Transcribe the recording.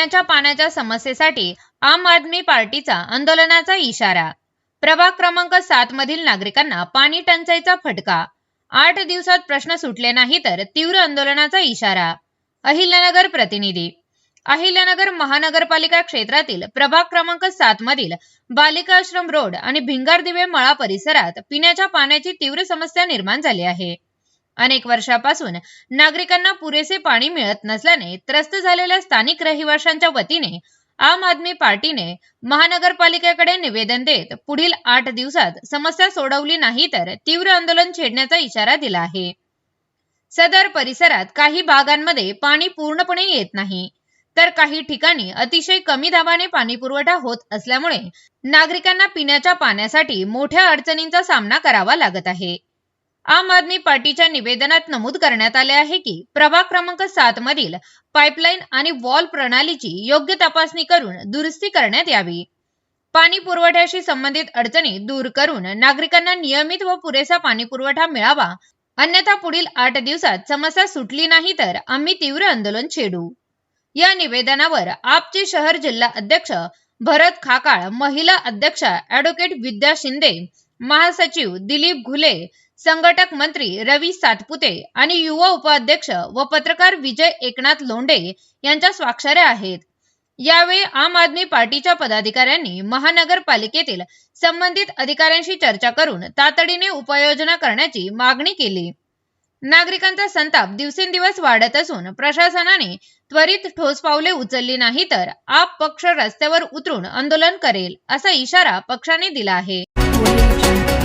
पिण्याच्या पाण्याच्या समस्येसाठी आम आदमी पार्टीचा आंदोलनाचा इशारा. प्रभाग क्रमांक सात मधील नागरिकांना पाणी टंचाईचा फटका. आठ दिवसात प्रश्न सुटले नाही तर तीव्र आंदोलनाचा इशारा. अहिल्यानगर प्रतिनिधी. अहिल्यानगर महानगरपालिका क्षेत्रातील प्रभाग क्रमांक सात मधील बालिका आश्रम रोड आणि भिंगार दिवे मळा परिसरात पिण्याच्या पाण्याची तीव्र समस्या निर्माण झाली आहे. अनेक वर्षापासून नागरिकांना पुरेसे पाणी मिळत नसल्याने त्रस्त झालेल्या स्थानिक रहिवाशांच्या वतीने आम आदमी पार्टीने महानगरपालिकेकडे निवेदन देत पुढील आठ दिवसात समस्या सोडवली नाही तर तीव्र आंदोलन छेडण्याचा इशारा दिला आहे. सदर परिसरात काही भागांमध्ये पाणी पूर्णपणे येत नाही. तर काही ठिकाणी अतिशय कमी दाबाने पाणी पुरवठा होत असल्यामुळे नागरिकांना पिण्याच्या पाण्यासाठी मोठ्या अडचणींचा सामना करावा लागत आहे. आम आदमी पार्टीच्या निवेदनात नमूद करण्यात आले आहे की प्रभाग क्रमांक सात मधील पाईपलाईन आणि वॉल प्रणालीची योग्य तपासणी करून दुरुस्ती करण्यात यावी. पाणी पुरवठ्याशी संबंधित अडचणी दूर करून नागरिकांना नियमित व पुरेसा पाणी पुरवठा मिळावा. अन्यथा पुढील आठ दिवसात समस्या सुटली नाही तर आम्ही तीव्र आंदोलन छेडू. या निवेदनावर आपचे शहर जिल्हा अध्यक्ष भरत खाकाळ महिला अध्यक्षा ऍडव्होकेट विद्या शिंदे महासचिव दिलीप घुले संघटक मंत्री रवी सातपुते आणि युवा उपाध्यक्ष व पत्रकार विजय एकनाथ लोंढे यांच्या स्वाक्षऱ्या आहेत. यावेळी आम आदमी पार्टीच्या पदाधिकाऱ्यांनी महानगरपालिकेतील संबंधित अधिकाऱ्यांशी चर्चा करून तातडीने उपाययोजना करण्याची मागणी केली. नागरिकांचा संताप दिवसेंदिवस वाढत असून प्रशासनाने त्वरित ठोस पावले उचलली नाही तर आप पक्ष रस्त्यावर उतरून आंदोलन करेल असा इशारा पक्षाने दिला आहे. 我就一